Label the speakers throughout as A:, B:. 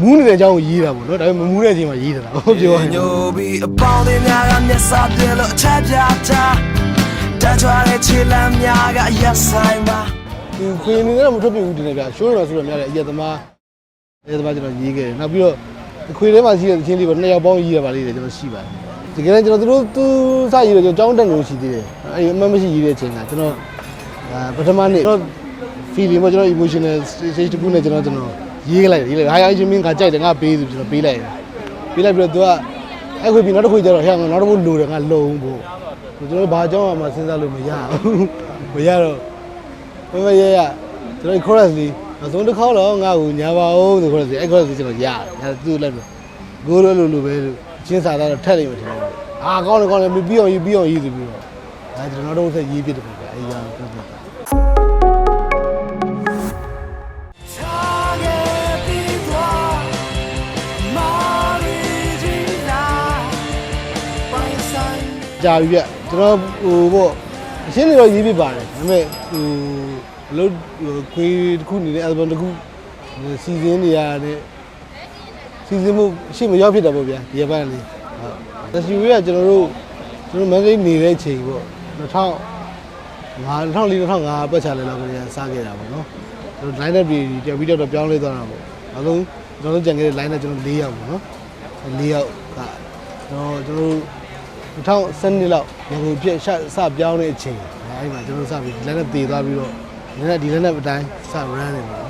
A: မူးနေတဲ့အကြောင်းကိုရေးတာပေါ့နော်ဒါပေမဲ့မမူးတဲ့အချိန်မှာရေးတာဟုတ်ပြောရရင်
B: ညိုပြီးအပေါင်းတွေများကမျက်စာပြလို့အချက်ပြတာတန်ချွာတဲ့ခြေလမ်းများကရက်ဆိုင်ပါ
A: ဒီခွေနေတော့မထွက်ပြဘူးတင်တယ်ဗျရှိုးရဆိုတော့များတယ်အရက်သမားအရက်သမားကျွန်တော်ရေးခဲ့တယ်နောက်ပြီးတော့ခွေထဲမှာရှိတဲ့သချင်းလေးပေါ့နှစ်ယောက်ပေါင်းရေးရပါလိမ့်တယ်ကျွန်တော်ရှိပါတယ်တကယ်လည်းကျွန်တော်တို့သူစရေးတော့ကျွန်တော်ကြောင်းတက်လို့ရှိသေးတယ်အဲဒီအမှတ်မရှိရေးတဲ့အချိန်ကကျွန်တော်အာပထမနေ့ကျွန်တော် feeling ပေါ့ကျွန်တော် emotional stage တစ်ခုနဲ့ကျွန်တော်ကျွန်တော် ရေးလိုက်တယ်ရေးလိုက်ဟာအချင်းမင်းကကြိုက်တယ်ငါပေးဆိုကျွန်တော်ပေးလိုက်တယ်ပေးလိုက်ပြီးတော့သူကအဲ့ခွေပြီးနောက်တစ်ခွေကျတော့ဟဲ့ငါနောက်တစ်ခုလိုတယ်ငါလုံဖို့ကျွန်တော်ဘာကြောင်းမှစဉ်းစားလို့မရဘူးမရတော့မမရရကျွန်တော် chorus လေးအစုံတစ်ခေါက်တော့ငါ့ကိုညာပါအောင်ဆို chorus လေးအဲ့ chorus လေးကျွန်တော်ရတယ်ဒါသူ့လက်လို့ဂိုးလို့လို့လို့ပဲလို့ချင်းစာသားတော့ထက်လိမ့်မယ်ထင်တယ်အာကောင်းတယ်ကောင်းတယ်ပြီးအောင်ရေးပြီးအောင်ရေးဆိုပြီးတော့အဲကျွန်တော်တို့ဆက်ရေးပြတယ်ပေါ့အဲ့ရ ကြာပြီပြကျွန်တော်ဟိုပေါ့အရှင်းနေတော့ရေးပြပါတယ်ဒါပေမဲ့ဟိုဘလို့ခွေးတစ်ခုနေနဲ့ album တစ်ခုစီစဉ်နေရတဲ့စီစဉ်မှုအရှိမရောက်ဖြစ်တာပေါ့ဗျာဒီရက်ပိုင်းလေးဟုတ်တရှိဝေးကကျွန်တော်တို့ကျွန်တော်မန္တလေးနေတဲ့အချိန်ပေါ့2000ငါ2004 2005ပတ်ချလဲလောက်ကနေစခဲ့တာပေါ့နော်ကျွန်တော် line နဲ့ပြီးကြောက်ပြီးတော့ပြောင်းလဲသွားတာပေါ့နောက်ဆုံးကျွန်တော်တို့ကြံခဲ့တဲ့ line နဲ့ကျွန်တော်၄ယောက်ပေါ့နော်၄ယောက်ကကျွန်တော်ကျွန်တော် 2012လောက်ငကိုပြက်စပြောင်းတဲ့အချိန်အဲဒီမှာကျွန်တော်စပြီး line နဲ့တည်သွားပြီးတော့လည်းဒီ line နဲ့အတိုင်းစ run နေပါ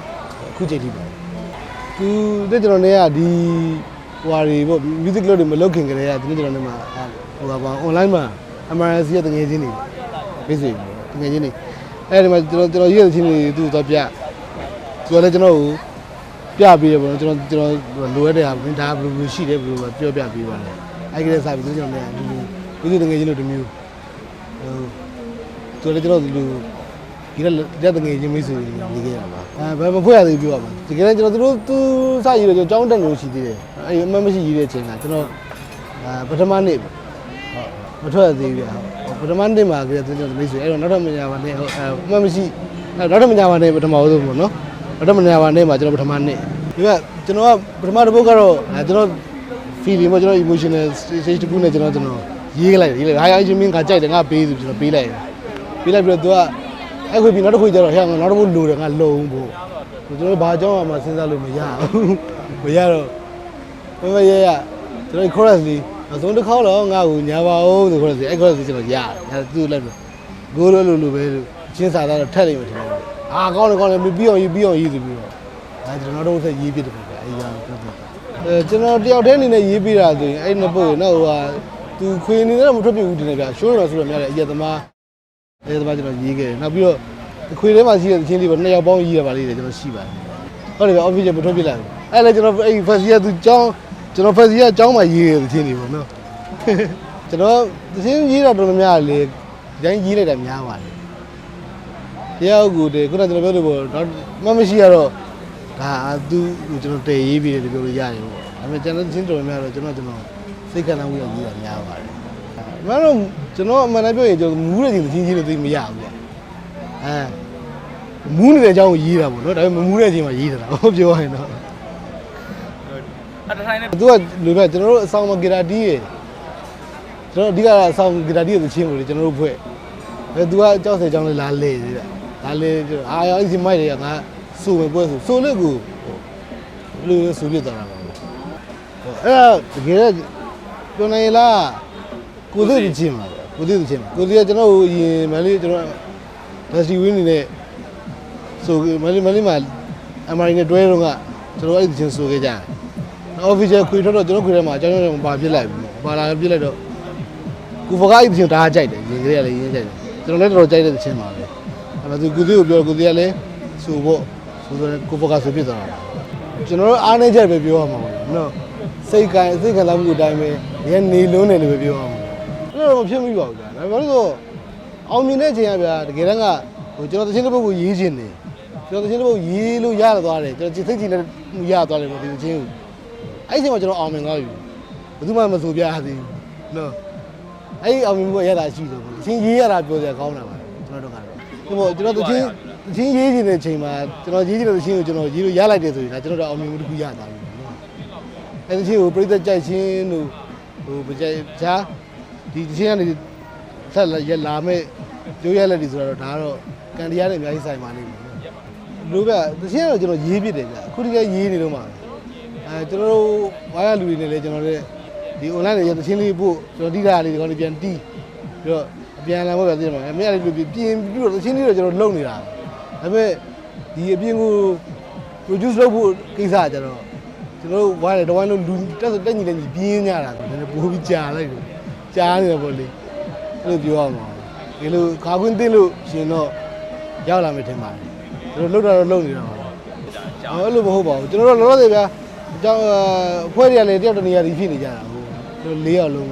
A: အခုချိန်ထိပါသူတဲ့ကျွန်တော်နေကဒီဟိုဟာတွေပေါ့ music လို့တွေမလုပ်ခင်ကတည်းကဒီနေ့ကျွန်တော်နေမှာဟိုပါ online မှာ MRS ရဲ့တငယ်ချင်းတွေမိတ်ဆွေတကယ်ချင်းနေအဲ့ဒီမှာကျွန်တော်ကျွန်တော်ရေးတဲ့ချင်းတွေသူ့တော့ပြသူကလည်းကျွန်တော်ကိုပြပေးရပါတော့ကျွန်တော်ကျွန်တော်လိုရတဲ့ဟာဒါဘယ်လိုရှိတယ်ဘယ်လိုပြောပြပေးပါလဲအဲ့ဒီကလေးစားပြီးကျွန်တော်လည်းဒီလို မိတ်ဆွေတကယ်ချင်းတို့တမျိုးဟိုသူလည်းကျွန်တော်ဒီလိုဒီလက်တငယ်ချင်းမိတ်ဆွေနေခဲ့ရပါအဲဘယ်မဖွဲ့ရသေးပြောပါတကယ်လည်းကျွန်တော်တို့သူစရေးတော့ကျွန်တော်ကြောင်းတက်လို့ရှိသေးတယ်အဲ့ဒီအမှတ်မရှိရေးတဲ့အချိန်ကကျွန်တော်အဲပထမနေ့ပဲမထွက်သေးဘူးဗျာပထမနေ့မှာကလေးကျွန်တော်မိတ်ဆွေအဲ့တော့နောက်ထပ်မညာပါနဲ့ဟုတ်အဲအမှတ်မရှိနောက်ထပ်မညာပါနဲ့ပထမဆုံးပေါ့နော်နောက်ထပ်မညာပါနဲ့မှာကျွန်တော်ပထမနေ့ဒီကကျွန်တော်ကပထမတစ်ပုတ်ကတော့အဲကျွန်တော် feeling ပေါ့ကျွန်တော် emotional stage တစ်ခုနဲ့ကျွန်တော်ကျွန်တော် ရေးလိုက်တယ်ရေးလိုက်ဟာအချင်းမင်းကကြိုက်တယ်ငါပေးဆိုကျွန်တော်ပေးလိုက်တယ်ပေးလိုက်ပြီးတော့သူကအဲ့ခွေပြီးနောက်တစ်ခွေကျတော့ဟဲ့ငါနောက်တစ်ခုလိုတယ်ငါလုံဖို့ကျွန်တော်ဘာကြောင်းမှစဉ်းစားလို့မရဘူးမရတော့မမရရကျွန်တော် chorus လေးအစုံတစ်ခေါက်တော့ငါ့ကိုညာပါအောင်ဆို chorus လေးအဲ့ chorus လေးကျွန်တော်ရတယ်ဒါသူ့လက်လို့ဂိုးလို့လို့လို့ပဲလို့ချင်းစာသားတော့ထက်လိမ့်မယ်ထင်တယ်အာကောင်းတယ်ကောင်းတယ်ပြီးအောင်ရေးပြီးအောင်ရေးဆိုပြီးတော့အဲကျွန်တော်တို့ဆက်ရေးပြတယ်ပေါ့အဲ့ရအောင်ပြောပြတာအဲကျွန်တော်တယောက်တည်းအနေနဲ့ရေးပြတာဆိုရင်အဲ့နှစ်ပုတ်နော်ဟိုဟာ သူခွေနေတော့မထွက်ပြဘူးတင်တယ်ဗျရှိုးရဆိုတော့များတယ်အရက်သမားအရက်သမားကျွန်တော်ရေးခဲ့တယ်နောက်ပြီးတော့ခွေထဲမှာရှိတဲ့ချင်းလေးပေါ့နှစ်ယောက်ပေါင်းရေးရပါလိမ့်တယ်ကျွန်တော်ရှိပါတယ်ဟုတ်တယ်ဗျ official မထွက်ပြလိုက်ဘူးအဲ့လည်းကျွန်တော်အဲ့ first year သူကျောင်းကျွန်တော် first year ကျောင်းမှာရေးရတဲ့ချင်းလေးပေါ့နော်ကျွန်တော်သင်းရေးတာတော်တော်များလေဒီတိုင်းရေးလိုက်တာများပါတယ်တရားဥကူတည်းခုနကကျွန်တော်ပြောလို့ပေါ့တော့မမရှိရတော့ဒါသူကျွန်တော်တည်ရေးပြီးတယ်ပြောလို့ရတယ်ပေါ့ဒါပေမဲ့ကျွန်တော်သင်းတော်များတော့ကျွန်တော်ကျွန်တော် စိတ်ကလန်းဝေးအောင်ရေးတာများပါတယ်မင်းတို့ကျွန်တော်အမှန်တမ်းပြောရင်ကျွန်တော်မူးတဲ့ချင်းသင်းချင်းလို့သိမရဘူးပေါ့အဲမူးနေတဲ့အကြောင်းကိုရေးတာပေါ့နော်ဒါပေမဲ့မမူးတဲ့အချိန်မှာရေးတာဟုတ်ပြောရရင်တော့
C: အတထိုင်နဲ့
A: သူကလူပဲကျွန်တော်တို့အဆောင်မှာဂီတာတီးရယ်ကျွန်တော်အဓိကအဆောင်ဂီတာတီးရတဲ့ချင်းကိုလေကျွန်တော်တို့ဖွဲ့အဲသူကကြောက်စဲကြောင်းလေးလာလေသေးတယ်လာလေကျွန်တော်အာရောအစီမိုက်တွေကငါစူမယ်ပွဲဆိုဆိုလို့ကိုလူစူပြသွားတာပါဟိုအဲ့ဒါတကယ် ပြောနေလားကိုသိတဲ့ချင်းပါကိုသိတဲ့ချင်းပါကိုသိကကျွန်တော်ကိုအရင်မလေးကျွန်တော်ဒက်စီဝင်းနေတဲ့ဆိုမလေးမလေးမှာအမာရီနဲ့တွဲတော့ကကျွန်တော်အဲ့ဒီချင်းဆိုခဲ့ကြတယ် official ခွေထွက်တော့ကျွန်တော်ခွေထဲမှာအကြောင်းကြောင့်ပါပြစ်လိုက်ပြီပါလာပြစ်လိုက်တော့ကိုဖကားအိပ်ချင်းတအားကြိုက်တယ်ရင်ကလေးကလည်းရင်းကြိုက်တယ်ကျွန်တော်လည်းတော်တော်ကြိုက်တဲ့ချင်းပါပဲအဲ့ဒါသူကိုသေးကိုပြောကိုသေးကလည်းဆိုဖို့ဆိုတော့ကိုဖကားဆိုပြစ်သွားတာကျွန်တော်တို့အားနေချက်ပဲပြောရမှာပေါ့နော် စိတ်ကံစိတ်ကံလာမှုအတိုင်းပဲရဲနေလုံးတယ်လို့ပဲပြောရမှာအဲ့တော့မဖြစ်မိပါဘူးဗျာဒါပေမဲ့လို့အောင်မြင်တဲ့ချိန်ကဗျာတကယ်တမ်းကဟိုကျွန်တော်တချင်းတစ်ပုတ်ကိုရေးခြင်းနေကျွန်တော်တချင်းတစ်ပုတ်ရေးလို့ရသွားတယ်ကျွန်တော်စိတ်ကြည်လည်းရသွားတယ်ပေါ့ဒီတချင်းကိုအဲ့ဒီအချိန်မှာကျွန်တော်အောင်မြင်သွားပြီဘယ်သူမှမဆိုပြရသေးဘူးနော်အဲ့ဒီအောင်မြင်မှုကရတာရှိတယ်ပေါ့အချင်းရေးရတာပြောစရာကောင်းတာပါကျွန်တော်တို့ကတော့ဒီပေါ့ကျွန်တော်တချင်းတချင်းရေးခြင်းတဲ့ချိန်မှာကျွန်တော်ရေးခြင်းတဲ့ချင်းကိုကျွန်တော်ရေးလို့ရလိုက်တယ်ဆိုရင်ဒါကျွန်တော်တို့အောင်မြင်မှုတစ်ခုရသွားပြီနော် အဲ့ဒီချင်းကိုပြိသက်ကြိုက်ချင်းတို့ဟိုမကြိုက်ချာဒီတချင်းကနေဆက်လက်ရက်လာမဲ့ကျိုးရက်လက်တွေဆိုတော့ဒါကတော့ကန်တရားနဲ့အများကြီးဆိုင်ပါလိမ့်မယ်လူကတချင်းကတော့ကျွန်တော်ရေးပြစ်တယ်ဗျအခုဒီကရေးနေတော့မှာအဲကျွန်တော်တို့ဝါရလူတွေနဲ့လည်းကျွန်တော်တို့ဒီ online တွေရတချင်းလေးပို့ကျွန်တော်တိတာလေးဒီကောင်လေးပြန်တီးပြီးတော့အပြန်လာဖို့ပဲသိတယ်မှာအမေကလေးပြင်ပြီးတော့တချင်းလေးတော့ကျွန်တော်လုံနေတာဒါပေမဲ့ဒီအပြင်ကို produce လုပ်ဖို့ကိစ္စကကြတော့ ကျွန်တော်တို့ဝိုင်းတယ်တဝိုင်းလုံးလူတက်ဆိုတက်ညီလက်ညီပြင်းကြတာဆိုနည်းနည်းပိုပြီးကြာလိုက်တယ်ကြာနေတယ်ပေါ့လေအဲ့လိုပြောရမှာဒီလိုခါခွင်းသိလို့ရှင်တော့ရောက်လာမယ်ထင်ပါတယ်ကျွန်တော်လှုပ်တာတော့လှုပ်နေတာပါအဲ့လိုမဟုတ်ပါဘူးကျွန်တော်တို့လောလောဆယ်ဗျာအကြောင်းအဖွဲ့တွေကလည်းတယောက်တနေရာဒီဖြစ်နေကြတာဟုတ်ကျွန်တော်၄ယောက်လုံး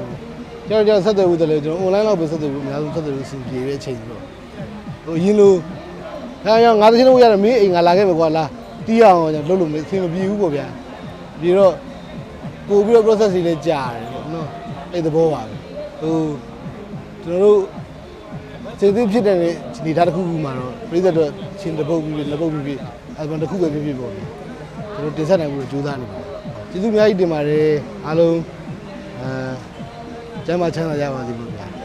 A: ကျွန်တော်ကျွန်တော်ဆက်သွယ်ဖို့တည်းလေကျွန်တော် online လောက်ပဲဆက်သွယ်ဖို့အများဆုံးဆက်သွယ်လို့အဆင်ပြေတဲ့အချိန်ဆိုတော့ဟိုရင်းလို့ဟာရောငါတချင်းလို့ရတယ်မင်းအိမ်ငါလာခဲ့မယ်ကွာလာတီးရအောင်ကျွန်တော်လုပ်လို့မအဆင်မပြေဘူးပေါ့ဗျာ ပြီးတော့ပို့ပြီးတော့ process တွေလည်းကြာတယ်ပေါ့နော်အဲ့သဘောပါပဲဟိုကျွန်တော်တို့စေသိဖြစ်တဲ့နေသားတစ်ခုခုမှာတော့ပြိသက်တော့ချင်းတစ်ပုတ်ပြီးလက်ပုတ်ပြီးပြီးအဲ့ဘာတစ်ခုပဲဖြစ်ဖြစ်ပေါ့ဗျာကျွန်တော်တင်ဆက်နိုင်ဖို့ကြိုးစားနေပါတယ်ကျေးဇူးအများကြီးတင်ပါတယ်အားလုံးအဲကျမ်းမာချမ်းသာကြပါစေပေါ့ဗျာ